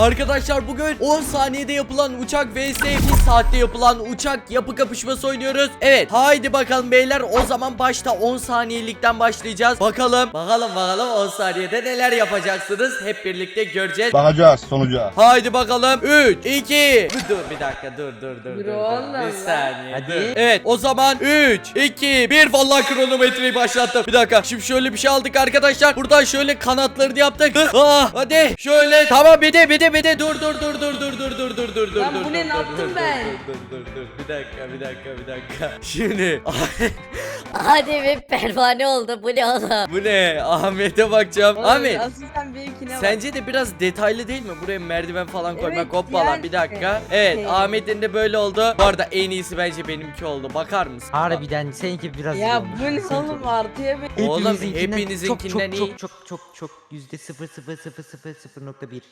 Arkadaşlar bugün 10 saniyede yapılan uçak vs 1 saatte yapılan uçak yapı kapışması oynuyoruz. Evet haydi bakalım beyler o zaman başta 10 saniyelikten başlayacağız. Bakalım bakalım bakalım 10 saniyede neler yapacaksınız hep birlikte göreceğiz. Bakacağız sonuca. Haydi bakalım 3 2 Dur bir dakika dur dur dur dur. Dur oğlum Bir saniye Hadi. dur. Evet o zaman 3 2 1 vallahi kronometreyi başlattım. Bir dakika şimdi şöyle bir şey aldık arkadaşlar. Buradan şöyle kanatlarını yaptık. Ah hadi şöyle tamam bir de bir de bir de dur dur dur dur dur dur dur dur dur dur Lan dur, bu ne, dur, ne dur, yaptım dur, ben? Dur dur dur dur bir dakika bir dakika bir dakika. Şimdi Hadi bir pervane oldu bu ne oğlum? bu ne Ahmet'e bakacağım. Oğlum, Ahmet Asıl sen benimkine bak. Sence de biraz detaylı değil mi? Buraya merdiven falan koymak Evet, hop falan yani. bir dakika. Evet Şey. Ahmet'in de böyle oldu. Bu arada en iyisi bence benimki oldu. Bakar mısın? Harbiden seninki biraz Ya iyi bu ne oğlum artıya bir... Oğlum, hepinizinkinden çok, iyi. Çok çok çok çok yüzde sıfır sıfır sıfır sıfır sıfır nokta bir.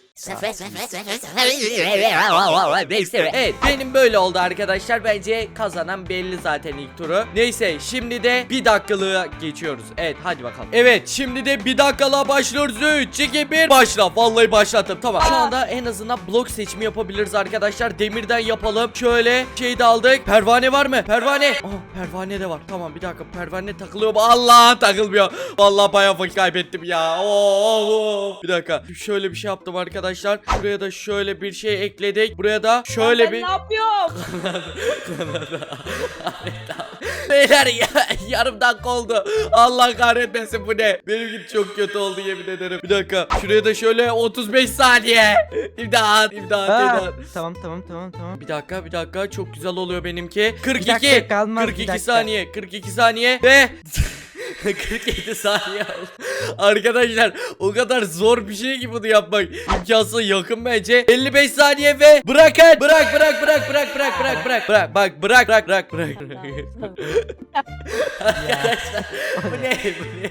Evet benim böyle oldu arkadaşlar. Bence kazanan belli zaten ilk turu. Neyse şimdi de bir dakikalığa geçiyoruz. Evet hadi bakalım. Evet şimdi de bir dakikalığa başlıyoruz. 3, 2, 1 başla. Vallahi başlattım. Tamam. Şu anda en azından blok seçimi yapabiliriz arkadaşlar. Demirden yapalım. Şöyle şey de aldık. Pervane var mı? Pervane. Aa, pervane de var. Tamam bir dakika. Pervane takılıyor mu? Allah takılmıyor. Vallahi bayağı vakit kaybettim ya. Oo. Bir dakika. Şöyle bir şey yaptım arkadaşlar. Buraya da şöyle bir şey ekledik. Buraya da şöyle ben bir ne yapıyorum? Beyler ya, yarım dakika oldu. Allah kahretmesin bu ne? Benimki çok kötü oldu yemin ederim. Bir dakika. Şuraya da şöyle 35 saniye. İmdat, imdat, imdat. tamam tamam tamam tamam. Bir dakika, bir dakika. Çok güzel oluyor benimki. 42. dakika kalmaz, bir 42 dakika. saniye. 42 saniye ve 47 saniye oldu. Arkadaşlar o kadar zor bir şey ki bunu yapmak. İmkansız yakın bence. 55 saniye ve bırakın. Bırak bırak bırak bırak bırak bırak bırak. Bırak bak bırak bırak bırak bırak. Arkadaşlar bu ne bu ne?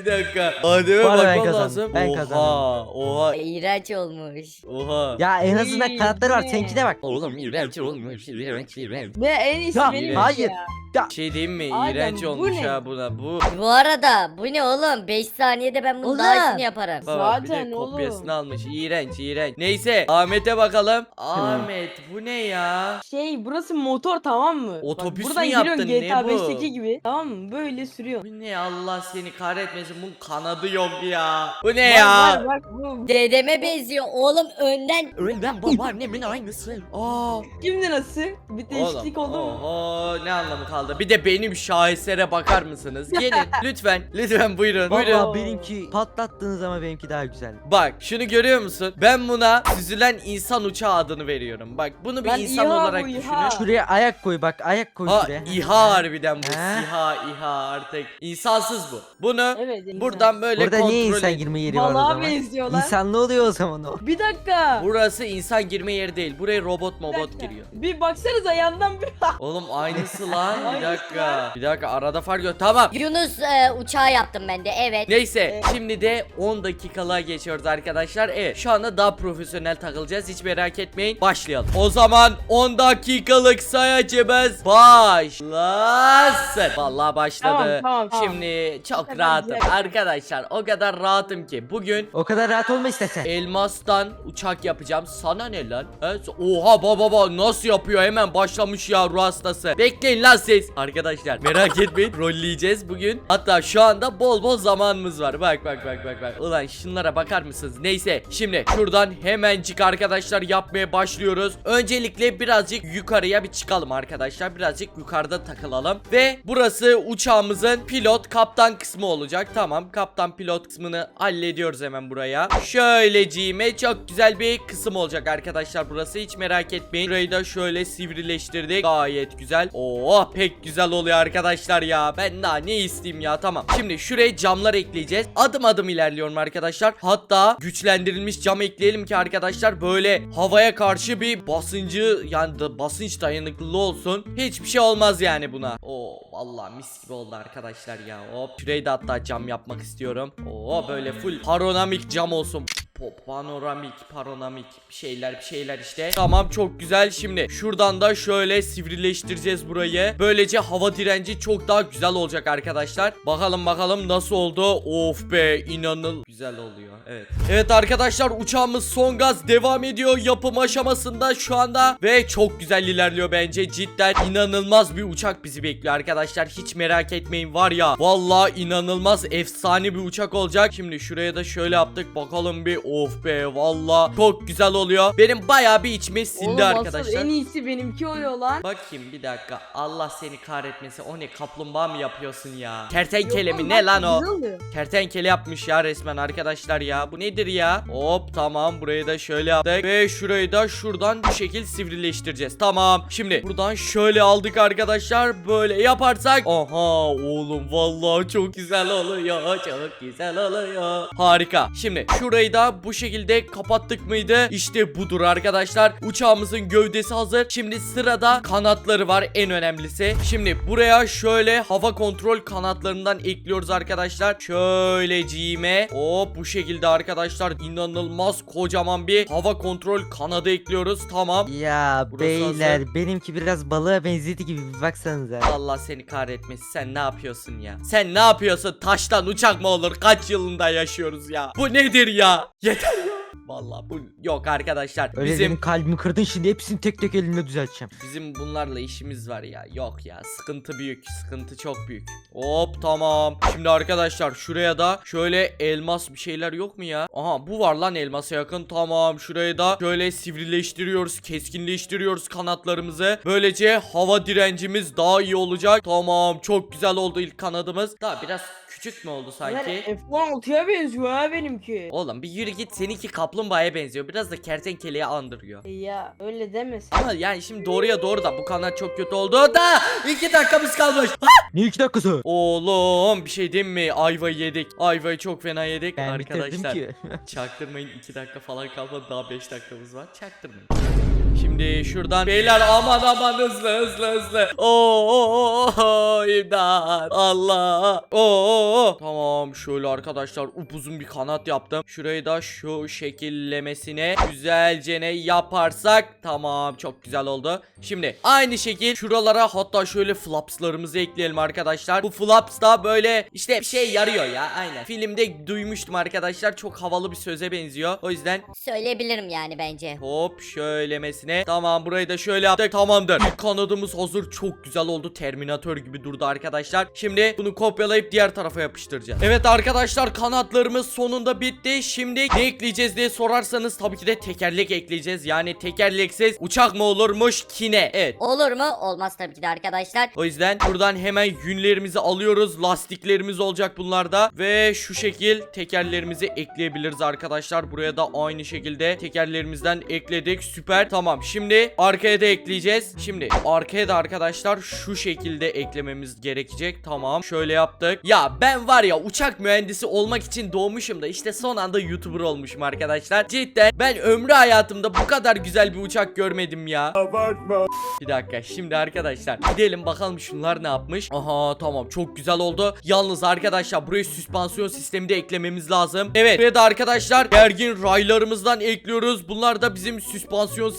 Bir dakika. Adem'e arada ben bakmam kazandım. lazım. Ben oha, kazandım. Oha İğrenç olmuş. oha. Ya en azından İyi, kanatları var. ne? Seninki de bak. Oğlum iğrenç olmuş, iğrenç, iğrenç. Ve en iyisi Ya, benim hayır. ya. Şey diyeyim mi? Adem, İğrenç bu olmuş ne? ha buna. Bu Bu arada bu ne oğlum? 5 saniyede ben bunu Oğlum. daha iyisini yaparım. Baba bir de Zaten oğlum. kopyasını almış. İğrenç, iğrenç. Neyse Ahmet'e bakalım. Ahmet bu ne ya? Şey burası motor tamam mı? Otobüs Bak, buradan mü yaptın, giriyorsun ne GTA bu? 5'teki gibi. Tamam mı? Böyle sürüyorsun. Bu ne Allah seni kahretmesin. Bunun kanadı yok ya. Bu ne Var, ya? var, bak bu. Dedeme benziyor oğlum önden. Önden babaannemin aynısı. Aa. Şimdi nasıl? Bir değişiklik oldu mu? Oho ne anlamı kaldı? Bir de benim şahesere bakar mısınız? Gelin lütfen. Lütfen buyurun. Buyurun. Valla benimki patlattığınız ama benimki daha güzel. Bak şunu görüyor musun? Ben buna süzülen insan uçağı adını veriyorum. Bak bunu bir Lan insan İHA bu, olarak İHA. düşünün. Şuraya ayak koy bak ayak koy Ha şuraya. İHA harbiden bu. Ha? İHA İHA artık. İnsansız bu. Bunu Evet. insan. buradan böyle Burada kontrol niye insan et. girme yeri var o Balığa zaman? benziyorlar. İnsanlı oluyor o zaman o. Bir dakika. Burası insan girme yeri değil. Buraya robot Bir mobot dakika. giriyor. Bir baksanıza yandan bir Oğlum aynısı lan. Bir Aynısı dakika. Bir dakika arada fark yok. Tamam. Yunus e, uçağı yaptım ben de evet. Neyse Evet. şimdi de 10 dakikalığa geçiyoruz arkadaşlar. Evet şu anda daha profesyonel takılacağız. Hiç merak etmeyin. Başlayalım. O zaman 10 dakikalık sayacımız başlasın. Vallahi başladı. Tamam, tamam, tamam. Şimdi çok rahatım. Arkadaşlar o kadar rahatım ki bugün O kadar rahat olma istesen. Elmastan uçak yapacağım. Sana ne lan? He? Oha baba baba nasıl yapıyor? Hemen başlamış ya ruh hastası. Bekleyin lan siz. Arkadaşlar merak etmeyin. Rolleyeceğiz bugün. Hatta şu anda bol bol zamanımız var. Bak bak bak bak bak. Ulan şunlara bakar mısınız? Neyse. Şimdi şuradan hemencik arkadaşlar yapmaya başlıyoruz. Öncelikle birazcık yukarıya bir çıkalım arkadaşlar. Birazcık yukarıda takılalım. Ve burası uçağımızın pilot kaptan kısmı olacak. Tamam kaptan pilot kısmını hallediyoruz hemen buraya. Şöyleciğime çok güzel bir kısım olacak arkadaşlar burası. Hiç merak etmeyin. Burayı da şöyle sivrileştirdik. Gayet güzel. Oo pek güzel oluyor arkadaşlar ya. Ben daha ne isteyeyim ya tamam. Şimdi şuraya camlar ekleyeceğiz. Adım adım ilerliyorum arkadaşlar. Hatta güçlendirilmiş cam ekleyelim ki arkadaşlar böyle havaya karşı bir basıncı yani da basınç dayanıklılığı olsun. Hiçbir şey olmaz yani buna. Oo vallahi mis gibi oldu arkadaşlar ya. Hop şurayı da hatta cam yapmak istiyorum. Oo böyle full panoramik cam olsun. Po- panoramik, panoramik bir şeyler bir şeyler işte. Tamam çok güzel. Şimdi şuradan da şöyle sivrileştireceğiz burayı. Böylece hava direnci çok daha güzel olacak arkadaşlar. Bakalım bakalım nasıl oldu. Of be inanıl güzel oluyor. Evet. Evet arkadaşlar uçağımız son gaz devam ediyor yapım aşamasında şu anda ve çok güzel ilerliyor bence. Cidden inanılmaz bir uçak bizi bekliyor arkadaşlar. Hiç merak etmeyin var ya. Vallahi inanılmaz efsane bir uçak olacak. Şimdi şuraya da şöyle yaptık. Bakalım bir of be vallahi çok güzel oluyor. Benim bayağı bir içime sindi Oğlum asıl arkadaşlar. en iyisi benimki oluyor lan. Bakayım bir dakika. Allah seni kahretmesin. O ne kaplumbağa mı yapıyorsun ya? Kertenkele Yok mi ne lan o? Kertenkele yapmış ya resmen arkadaşlar ya. Bu nedir ya? Hop tamam burayı da şöyle yaptık. Ve şurayı da şuradan bu şekil sivrileştireceğiz. Tamam. Şimdi buradan şöyle aldık arkadaşlar. Böyle yaparsak. Aha oğlum vallahi çok güzel oluyor. Çok güzel oluyor. Harika. Şimdi şurayı da bu şekilde kapattık mıydı? İşte budur arkadaşlar. Uçağımızın gövdesi hazır. Şimdi sırada kanatları var en önemlisi. Şimdi buraya şöyle hava kontrol kanatlarından ekliyoruz arkadaşlar. Şöyle cime. Hop bu şekilde arkadaşlar inanılmaz kocaman bir hava kontrol kanadı ekliyoruz. Tamam. Ya Burası beyler benimki biraz balığa benzedi gibi bir baksanıza. Allah seni kahretmesin. Sen ne yapıyorsun ya? Sen ne yapıyorsun? Taştan uçak mı olur? Kaç yılında yaşıyoruz ya? Bu nedir ya? Yeter ya. Vallahi bu yok arkadaşlar. Öyle bizim benim kalbimi kırdın şimdi hepsini tek tek elimle düzelteceğim. Bizim bunlarla işimiz var ya. Yok ya. Sıkıntı büyük. Sıkıntı çok büyük. Hop tamam. Şimdi arkadaşlar şuraya da şöyle elmas bir şeyler yok mu ya? Aha bu var lan elmasa yakın. Tamam. Şurayı da şöyle sivrileştiriyoruz. Keskinleştiriyoruz kanatlarımızı. Böylece hava direncimiz daha iyi olacak. Tamam. Çok güzel oldu ilk kanadımız. Daha biraz küçük mü oldu sanki? Ulan F16'ya benziyor ha benimki. Oğlum bir yürü git. Seninki kaplumbağaya benziyor. Biraz da kertenkeleye andırıyor. E Ya öyle demesin. Ama yani şimdi doğruya doğru da bu kanat çok kötü oldu da iki dakikamız kalmış. Ne iki dakikası? Oğlum bir şey diyeyim mi? Ayvayı yedik. Ayvayı çok fena yedik Ben bitirdim arkadaşlar. ki. Çaktırmayın 2 dakika falan kalmadı daha 5 dakikamız var. Çaktırmayın. Şimdi şuradan beyler aman aman hızlı hızlı hızlı. Oo, oo, oo, imdat. Allah. Oo. Tamam şöyle arkadaşlar upuzun bir kanat yaptım. Şurayı da şu şekillemesine güzelce ne yaparsak tamam çok güzel oldu. Şimdi aynı şekil şuralara hatta şöyle flapslarımızı ekleyelim arkadaşlar. Bu flaps da böyle işte bir şey yarıyor ya aynen. Filmde duymuştum arkadaşlar çok havalı bir söze benziyor. O yüzden Söyleyebilirim yani bence. Hop şöylemesine. Tamam burayı da şöyle yaptık. Tamamdır. Kanadımız hazır. Çok güzel oldu. Terminator gibi durdu arkadaşlar. Şimdi bunu kopyalayıp diğer tarafa yapıştıracağız. Evet arkadaşlar kanatlarımız sonunda bitti. Şimdi ne ekleyeceğiz diye sorarsanız tabii ki de tekerlek ekleyeceğiz. Yani tekerleksiz uçak mı olurmuş kine. Evet. Olur mu? Olmaz tabii ki de arkadaşlar. O yüzden buradan hemen yünlerimizi alıyoruz. Lastiklerimiz olacak bunlarda. Ve şu şekil tekerlerimizi ekleyebiliriz arkadaşlar. Buraya da aynı şekilde tekerlerimizden ekledik. Süper. Tamam. Şimdi arkaya da ekleyeceğiz. Şimdi arkaya da arkadaşlar şu şekilde eklememiz gerekecek. Tamam. Şöyle yaptık. Ya ben var ya uçak mühendisi olmak için doğmuşum da işte son anda YouTuber olmuşum arkadaşlar. Cidden ben ömrü hayatımda bu kadar güzel bir uçak görmedim ya. Bir dakika şimdi arkadaşlar gidelim bakalım şunlar ne yapmış. Aha tamam çok güzel oldu. Yalnız arkadaşlar buraya süspansiyon sistemi de eklememiz lazım. Evet ve de arkadaşlar gergin raylarımızdan ekliyoruz. Bunlar da bizim süspansiyon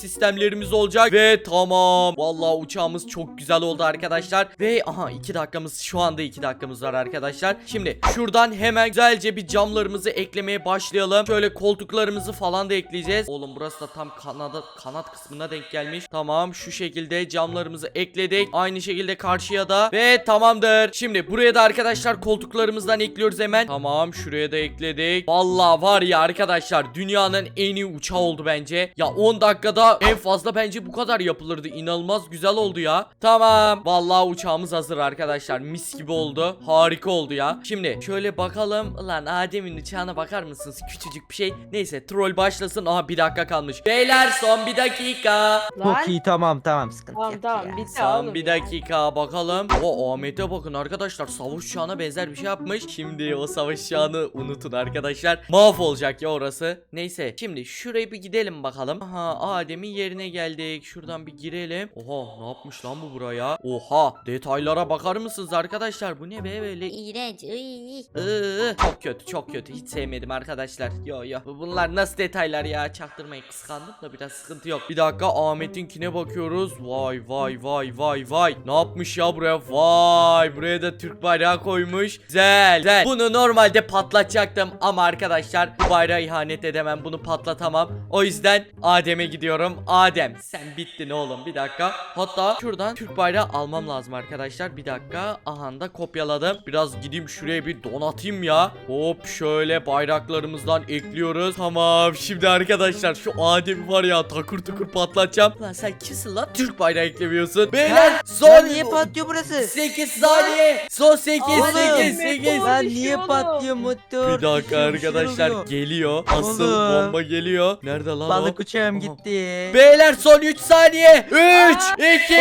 sistemlerimiz olacak. Ve tamam. Vallahi uçağımız çok güzel oldu arkadaşlar. Ve aha 2 dakikamız şu anda 2 dakikamız var arkadaşlar. Şimdi şuradan hemen güzelce bir camlarımızı eklemeye başlayalım. Şöyle koltuklarımızı falan da ekleyeceğiz. Oğlum burası da tam kanada kanat kısmına denk gelmiş. Tamam şu şekilde camlarımızı ekledik. Aynı şekilde karşıya da ve tamamdır. Şimdi buraya da arkadaşlar koltuklarımızdan ekliyoruz hemen. Tamam şuraya da ekledik. Vallahi var ya arkadaşlar dünyanın en iyi uçağı oldu bence. Ya 10 dakikada en fazla bence bu kadar yapılırdı. İnanılmaz güzel oldu ya. Tamam. Vallahi uçağımız hazır arkadaşlar. Mis gibi oldu. Harika oldu ya. Şimdi şöyle bakalım. Ulan Adem'in uçağına bakar mısınız? Küçücük bir şey. Neyse troll başlasın. Aha bir dakika kalmış. Beyler son bir dakika. Lan. Çok iyi tamam tamam sıkıntı Tamam yok tamam ya. bitti Son oğlum bir ya. dakika bakalım. O Ahmet'e bakın arkadaşlar. Savaş uçağına benzer bir şey yapmış. Şimdi o savaş uçağını unutun arkadaşlar. Mahvolacak ya orası. Neyse şimdi şurayı bir gidelim bakalım. Aha Adem'in yerine yerine geldik. Şuradan bir girelim. Oha ne yapmış lan bu buraya? Oha detaylara bakar mısınız arkadaşlar? Bu ne be böyle? İğrenç. Iy. Iı, çok kötü çok kötü hiç sevmedim arkadaşlar yo yo bunlar nasıl detaylar ya çaktırmayın kıskandım da biraz sıkıntı yok bir dakika Ahmet'inkine bakıyoruz vay vay vay vay vay ne yapmış ya buraya vay buraya da Türk bayrağı koymuş güzel güzel bunu normalde patlatacaktım ama arkadaşlar bu bayrağı ihanet edemem bunu patlatamam o yüzden Adem'e gidiyorum Adem sen bittin oğlum bir dakika. Hatta şuradan Türk bayrağı almam lazım arkadaşlar bir dakika. Aha da kopyaladım. Biraz gideyim şuraya bir donatayım ya. Hop şöyle bayraklarımızdan ekliyoruz. Tamam şimdi arkadaşlar şu Adem'i var ya takır tukur patlatacağım. Lan sen kimsin lan? Türk bayrağı eklemiyorsun. Beyler son Lan niye patlıyor burası? 8 saniye son 8 Oğlum, 8 8 Meteor Lan niye oğlum. patlıyor motor? bir dakika arkadaşlar geliyor. Asıl Oğlum. bomba geliyor. Nerede lan Balık o uçağım Aha. gitti. Beyler son 3 saniye 3 2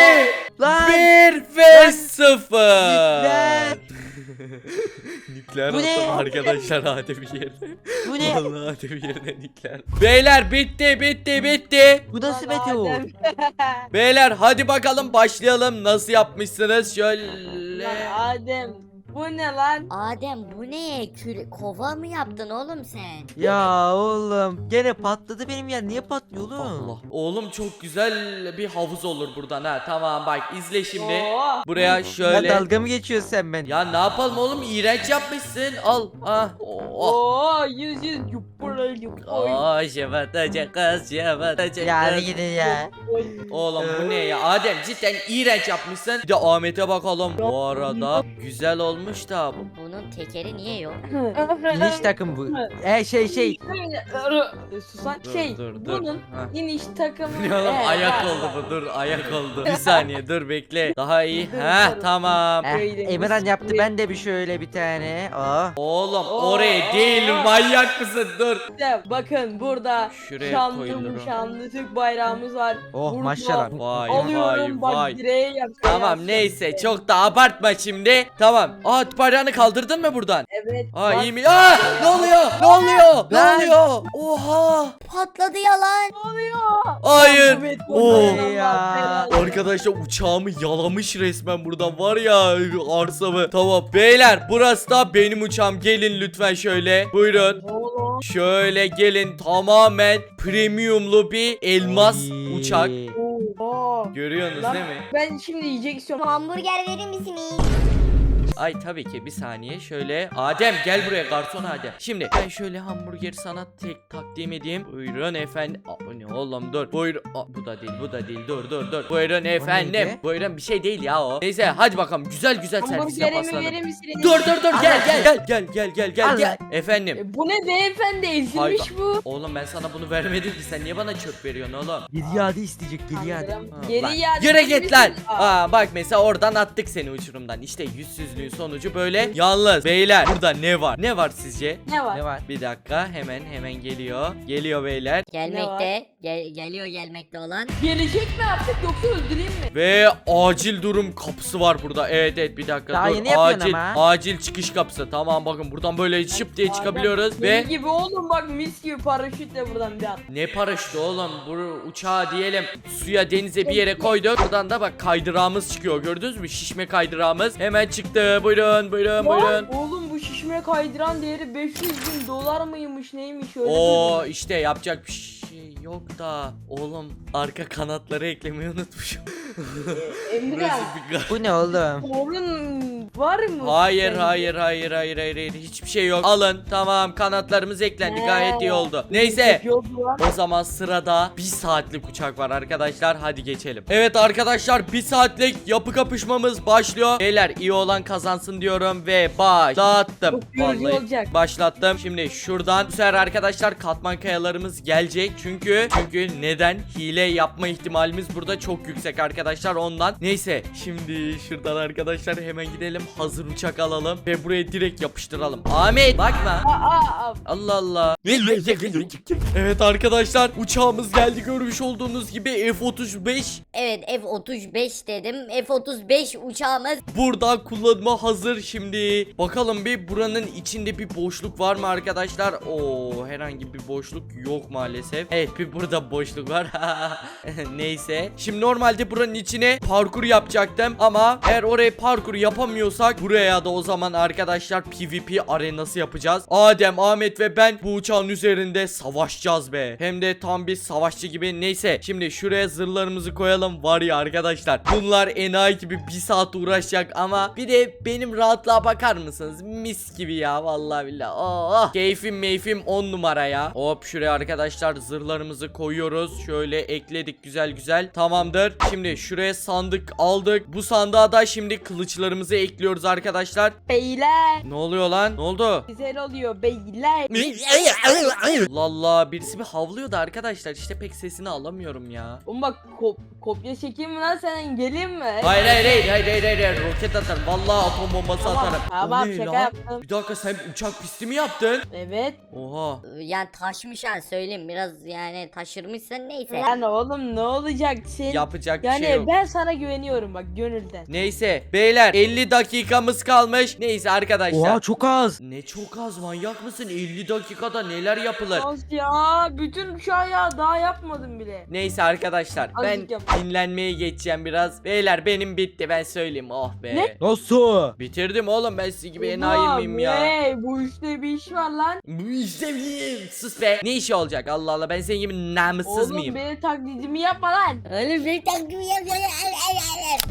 Lan 1 ve Lan. 0 Nükleer. Bu ne? arkadaşlar Adem'in yerine. bu ne? Vallahi Adem'in yerine nükleer. Beyler bitti bitti bitti. Bu nasıl meteor? Adem. Beyler hadi bakalım başlayalım. Nasıl yapmışsınız? Şöyle. Lan Adem. Bu ne lan? Adem bu ne? Kül kova mı yaptın oğlum sen? Ya oğlum gene patladı benim yer. Niye patlıyor oğlum? Allah. Oğlum çok güzel bir havuz olur buradan ha. Tamam bak izle şimdi. Oo. Buraya Ya şöyle. dalga mı geçiyorsun sen ben? Ya ne yapalım oğlum? İğrenç yapmışsın. Al. Ah. Oh. Oo yüz yüz yupura yupoy. Oh, şefatacak kız, şefatacak Ya hadi gidin ya. Oğlum bu ne ya? Adem cidden iğrenç yapmışsın. Bir de Ahmet'e bakalım. Bu arada güzel olmuş da. Tekeri niye yok? İniş takım bu. E şey şey. Susan Dur, şey dur, dur. bunun Ha. iniş takımı. Ne oğlum Evet, ayak oldu bu dur ayak oldu. Bir saniye dur bekle. Daha iyi. Ha tamam. Eh, Böyle Emirhan yaptı ben de bir şöyle bir tane. Oh. Oğlum Oo. oraya değil manyak mısın dur. İşte bakın burada Şuraya şanlı koyulur o. şanlı Türk bayrağımız var. Oh Burada maşallah. Vay Alıyorum vay bak vay. direğe. Tamam neyse çok da abartma şimdi. Tamam. Aa bayrağını kaldırdın mı buradan? Evet. Aa iyi mi? Aa ne oluyor? Ne oluyor? Ne Lan. oluyor? Oha. Patladı yalan. Hayır. Evet, Oo. bundan Ya. Arkadaşlar uçağımı yalamış resmen buradan var ya arsamı. Tamam beyler burası da benim uçağım. Gelin lütfen şöyle. Buyurun. Oğlum. Şöyle gelin tamamen premiumlu bir elmas Ay. uçak. Oo. Görüyorsunuz Lan- değil mi? Ben şimdi yiyecek istiyorum. Hamburger verir misiniz? Ay tabii ki. Bir saniye. Şöyle Adem gel buraya garson Adem. Şimdi ben şöyle hamburgeri sana tek takdim edeyim. Buyurun efendim Ne oğlum dur Buyurun Aa, bu da değil bu da değil dur dur dur Buyurun efendim neydi? Buyurun bir şey değil ya o Neyse hadi bakalım güzel güzel servis yap Hamburgerimi aslanım verir misiniz? Dur dur dur gel gel gel gel gel gel gel Efendim E, bu ne beyefendi ezilmiş bu. Oğlum ben sana bunu vermedim ki sen niye bana çöp veriyorsun oğlum Geri iade isteyecek geri iade. Anladım. Ha, Geri lan. iade Yürü git lan. Aa. Aa bak mesela oradan attık seni uçurumdan. İşte yüzsüzlüğün sonucu böyle. Yalnız beyler burada ne var? Ne var sizce? Ne var? Ne var? Bir dakika hemen hemen geliyor. Geliyor beyler. Gelmekte. Gel geliyor gelmekte olan. Gelecek mi artık yoksa öldüreyim mi? Ve acil durum kapısı var burada. Evet evet bir dakika Daha dur. yeni yapıyorsun Acil ama. acil çıkış kapısı. Tamam bakın buradan böyle şıp diye çıkabiliyoruz Deli ve gibi oğlum bak mis gibi paraşütle buradan bir at. ne paraşütü oğlum bu uçağı diyelim suya denize bir yere koyduk buradan da bak kaydırağımız çıkıyor gördünüz mü şişme kaydırağımız hemen çıktı buyurun buyurun buyurun Lan oğlum bu şişme kaydıran değeri 500 bin dolar mıymış neymiş öyle Oo duydum. işte yapacak bir şey yok da oğlum arka kanatları eklemeyi unutmuşum. Emre Burası bir- Bu ne oğlum? sorun var mı? Hayır sence? hayır hayır hayır hayır hayır hiçbir şey yok. Alın tamam kanatlarımız eklendi He. gayet iyi oldu. Neyse o zaman sırada bir saatlik uçak var arkadaşlar hadi geçelim. Evet arkadaşlar bir saatlik yapı kapışmamız başlıyor. Beyler iyi olan kazansın diyorum ve başlattım. Çok yorucu olacak. başlattım. Şimdi şuradan bu sefer arkadaşlar katman kayalarımız gelecek. Çünkü çünkü neden? Hile yapma ihtimalimiz burada çok yüksek arkadaşlar ondan. Neyse şimdi şuradan arkadaşlar hemen gidelim. Hazır uçak alalım ve buraya direkt yapıştıralım. Ahmet bakma. Allah Allah. Evet arkadaşlar uçağımız geldi görmüş olduğunuz gibi F-35 Evet F-35 dedim. F-35 uçağımız. buradan kullanıma hazır şimdi. Bakalım bir buranın içinde bir boşluk var mı arkadaşlar? Oo herhangi bir boşluk yok maalesef. Evet bir burada boşluk var. Neyse. Şimdi normalde buranın içine parkur yapacaktım ama eğer oraya parkur yapamıyorsak buraya da o zaman arkadaşlar PvP arenası yapacağız. Adem, Ahmet ve ben bu uçağın üzerinde savaşacağız be. Hem de tam bir savaşçı gibi. Neyse şimdi şuraya zırhlarımızı koyalım. Var ya arkadaşlar bunlar enayi gibi bir saat uğraşacak ama bir de benim rahatlığa bakar mısınız? Mis gibi ya vallahi billahi. Oh, keyfim meyfim 10 numara ya. Hop şuraya arkadaşlar zırhlarımızı koyuyoruz. Şöyle ekledik güzel güzel. Tamamdır. Şimdi şuraya sandık aldık. Bu sandığa da şimdi kılıçlarımızı ekliyoruz arkadaşlar. Beyler. Ne oluyor lan? Ne oldu? Güzel oluyor beyler. Allah birisi bir havlıyordu arkadaşlar işte pek sesini alamıyorum ya. Oğlum bak kop kopya çekeyim mi lan senin geleyim mi? Hayır hayır hayır hayır hayır hayır, hayır. roket atarım vallahi atom bombası Tamam, atarım. tamam, O ne şaka lan? yaptım. Bir dakika sen uçak pisti mi yaptın? Evet. Oha. Yani taşmış ha söyleyeyim biraz yani taşırmışsın neyse. Yani oğlum ne olacak sen? Yapacak bir yani şey yok. ben sana güveniyorum bak gönülden. Neyse beyler 50 dakikamız kalmış. Neyse arkadaşlar. Oha çok az. Ne çok az manyak mısın? 50 dakikada neler yapılır? Nasıl ya? Bütün uçağı ya daha yapmadım bile. Neyse arkadaşlar ben Azıcık yap. dinlenmeye geçeceğim biraz. Beyler benim bitti ben söyleyeyim oh be. Ne? Nasıl? Bitirdim oğlum ben sizin gibi enayi Ulan, miyim ya? ne? Bu işte bir iş var lan. Bu işte bir sus be. Ne işi olacak Allah Allah ben senin gibi namussuz Oğlum mıyım? benim taklidimi yapma lan. Öyle bir takdim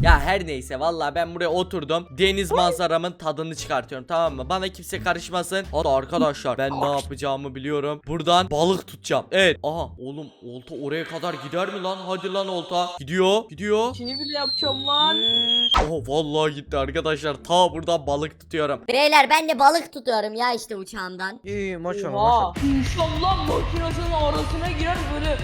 Ya her neyse vallahi ben buraya oturdum. Deniz manzaramın tadını çıkartıyorum tamam mı? Bana kimse karışmasın. Hatta arkadaşlar ben ne yapacağımı biliyorum. Buradan balık tutacağım. Evet. Aha oğlum olta oraya kadar gider mi lan? Hadi lan olta. Gidiyor. Gidiyor. İşini bile yapacağım lan. Oh vallahi gitti arkadaşlar. Ta buradan balık tutuyorum. Beyler ben de balık tutuyorum ya işte uçağımdan. İyi maşallah Oha. maşallah. İnşallah makinesinin arasına girer böyle.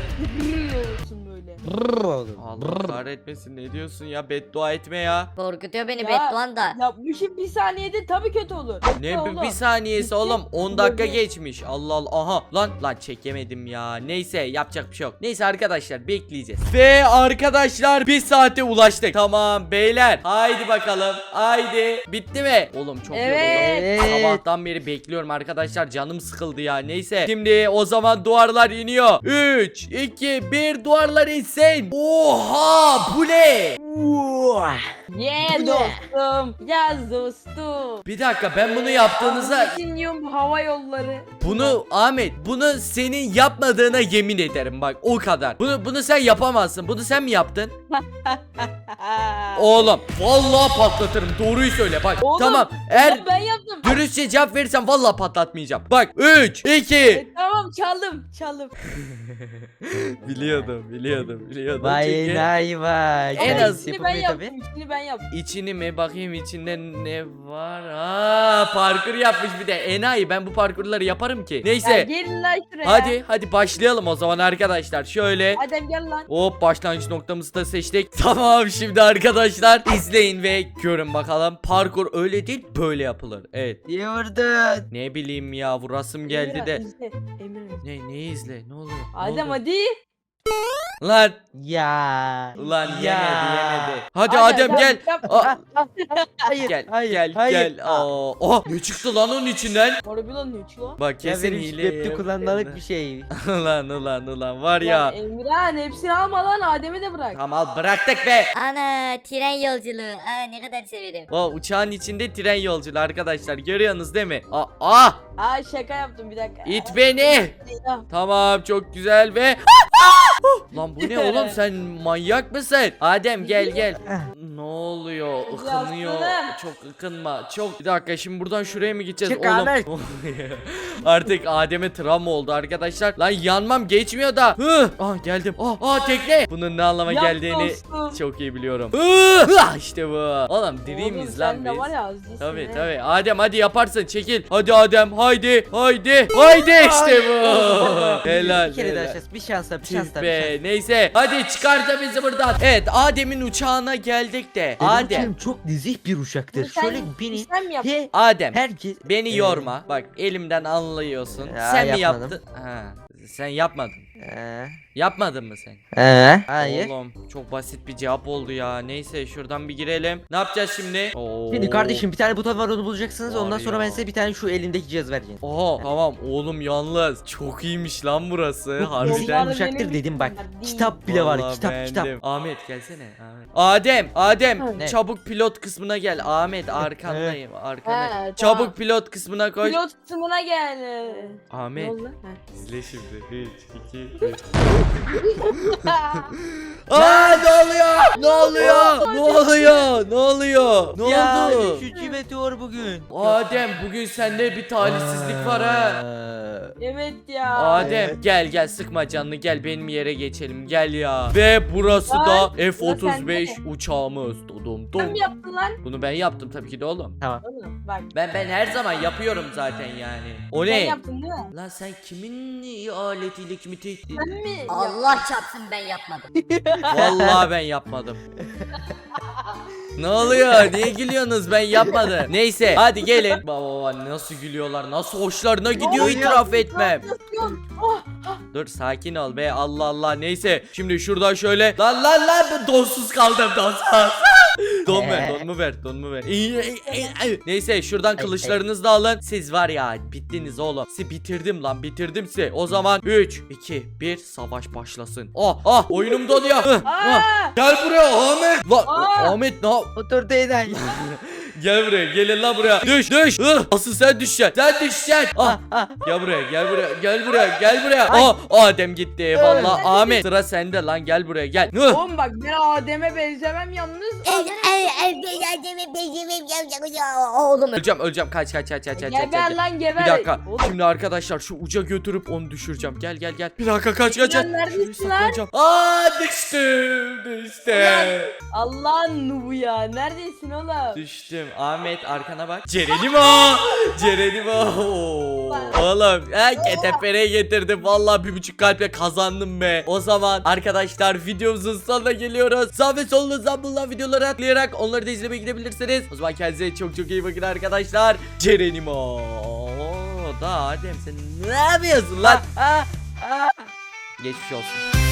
Brrr oğlum. Allah kahretmesin ne diyorsun ya beddua etme ya. Korkutuyor beni Ya, Bettuan da. Yapmışım bir saniyede tabii kötü olur. Ne Bekle bir, saniyesi Bitti. oğlum 10 dakika geçmiş. Allah Allah. Aha lan lan çekemedim ya. Neyse yapacak bir şey yok. Neyse arkadaşlar bekleyeceğiz. Ve arkadaşlar bir saate ulaştık. Tamam beyler. Haydi bakalım. Haydi. Bitti mi? Oğlum çok Evet. yoruldum. Evet. Sabahtan beri bekliyorum arkadaşlar. Canım sıkıldı ya. Neyse. Şimdi o zaman duvarlar iniyor. 3 2 1 duvarlar insin. Oha bu ne? Yeah dostum. Yaz dostum. Bir dakika ben bunu yaptığınıza bu hava yolları. Bunu Ahmet bunu senin yapmadığına yemin ederim bak o kadar. Bunu bunu sen yapamazsın. Bunu sen mi yaptın? Oğlum vallahi patlatırım. Doğruyu söyle bak. Oğlum, tamam. Eğer Ya ben yaptım. dürüstçe cevap verirsen vallahi patlatmayacağım. Bak 3 2 E, tamam çaldım çaldım. Biliyordum, biliyordum, biliyordum. Vay Çünkü enayi vay. En Ama az- içini ben yapamıyor yaptım. içini ben yaptım. içini mi bakayım içinde ne var? Aa, parkur yapmış bir de. Enayi ben bu parkurları yaparım ki. Ya Neyse. gelin lan şuraya. Hadi hadi başlayalım o zaman arkadaşlar. Şöyle Adem gel lan. Hop başlangıç noktamızı da seçtik. Tamam şimdi arkadaşlar izleyin ve görün bakalım. Parkur öyle değil böyle yapılır. Evet. Niye vurdun? Ne bileyim ya vurasım geldi Emirhan, de. izle, Emirhan. Ne ne izle ne oluyor? Ne Adem oldu? hadi. Lan Ya. ulan Ya. yemedi yemedi. Hadi Adem, Adem yap, gel. yap. Aa, Hayır. gel hayır, gel hayır. gel. Aa, oh, ne çıktı lan onun içinden? Harbi lan ne uçuyor? Bak Ya kesin benim hile. şiddetle kullanmalık bir şey. ulan ulan ulan var Ya ya. Emirhan hepsini alma lan Adem'i de bırak. Tamam al bıraktık be. Ana tren yolculuğu. Aa ne kadar severim. O uçağın içinde tren yolculuğu arkadaşlar görüyorsunuz değil mi? Aa, ah Aa şaka yaptım bir dakika. it beni. Ya, Tamam çok güzel ve Lan bu ne oğlum sen manyak mısın? Adem gel gel. Ne oluyor? Ikınıyor. Çok ıkınma. Çok. Bir dakika şimdi buradan şuraya mı gideceğiz Çık oğlum? Ahmet. Artık Adem'e travma oldu arkadaşlar. Lan yanmam geçmiyor da. Hı. Ah geldim. Ah, ah tekne. Bunun ne anlama Yap geldiğini dostum. çok iyi biliyorum. Hı. Ah, işte bu. Oğlum dream Oğlum, iz lan biz. Tabi tabi Adem hadi yaparsın çekil Hadi Adem haydi haydi haydi işte bu Helal Bir kere daha helal. şans. Bir şans daha bir şans daha. bir şans. neyse hadi çıkart da bizi buradan Evet Adem'in uçağına geldik birlikte. Benim Adem. çok nezih bir uçaktır. Sen- Şöyle binin. Sen mi yaptın? He, Adem. herkes Beni Ee, yorma. Bak elimden anlıyorsun. Ya, sen mi yapmadım. yaptın? Ha, sen yapmadın. Ee, Yapmadın mı sen? ee, hayır. Oğlum çok basit bir cevap oldu ya. Neyse şuradan bir girelim. Ne yapacağız şimdi? Oo. Şimdi kardeşim bir tane buton var onu bulacaksınız. Var Ondan sonra ya. ben size bir tane şu elimdeki cihaz vereceğim. Oha tamam oğlum yalnız çok iyiymiş lan burası harbiden. Benim dedim bak. Kitap bile var Vallahi kitap kitap. beğendim. Ahmet gelsene Ahmet. Adem Adem Ne? çabuk pilot kısmına gel Ahmet arkandayım arkandayım. He, Çabuk tamam. pilot kısmına koş. Pilot kısmına gel. Ne Ahmet oldu? Ha. izle şimdi 3 2 3 Aa ne oluyor? Ne oluyor? Ne oluyor? Ne oluyor? Ne Ya oldu? üçüncü meteor bugün. Adem bugün sende bir talihsizlik var ha. Evet ya. Adem gel gel sıkma canını gel benim yere geçelim gel ya. Ve burası da Lan, F-35 sende. uçağımız. Dudum dum. mi yaptın lan? Bunu ben yaptım tabii ki de oğlum. Tamam. Oğlum bak. Ben ben her zaman yapıyorum zaten yani. O Sen ne? yaptın değil mi? Lan sen kimin aletiyle kimi Sen mi? Allah çarpsın ben yapmadım. Vallahi ben yapmadım. ne oluyor? Niye gülüyorsunuz? Ben yapmadım. Neyse hadi gelin. Baba baba nasıl gülüyorlar? Nasıl hoşlarına gidiyor itiraf etmem. Yapıyorsun. Oh, Dur sakin ol be Allah Allah neyse şimdi şuradan şöyle lan lan lan ben donsuz kaldım donsuz Don ver donumu ver donumu ver? Neyse şuradan kılıçlarınızı da alın. Siz var ya bittiniz oğlum. Sizi bitirdim lan bitirdim sizi. O zaman 3 2 1 savaş başlasın. Ah ah oyunum donuyor. Ah. Gel buraya Ahmet. Lan! Ahmet ne yap- Otur teyzen. Gel buraya gelin lan buraya. Düş düş. Hıh, Asıl sen düşeceksin. Sen düşeceksin. Ah. Gel buraya gel buraya gel buraya gel buraya. Aa Adem gitti. Vallahi Ahmet sıra sende lan. Gel buraya gel. Hıh. Oğlum bak ben Adem'e benzemem yalnız. Oğlum. Öleceğim öleceğim. Kaç kaç kaç kaç kaç kaç Geber kaç. lan geber. Bir dakika. Oğlum, şimdi arkadaşlar şu uca götürüp onu düşüreceğim. Gel gel gel. Bir dakika kaç kaç Lan kaç. neredesin Şuraya lan? saklanacağım. Aa düştüm düştüm. Allah'ın nubu ya. Neredesin oğlum? Düştüm Ahmet arkana bak. Cerenimo Cerenimo Oğlum ketepere getirdim Vallahi bir buçuk kalple kazandım be. O zaman arkadaşlar videomuzun sonuna geliyoruz. Sağ ve solunuzdan bulunan videoları atlayarak Onları da izlemeye gidebilirsiniz. O zaman kendinize çok çok iyi bakın arkadaşlar. Cerenimo Da Adem sen ne yapıyorsun lan. Geçmiş olsun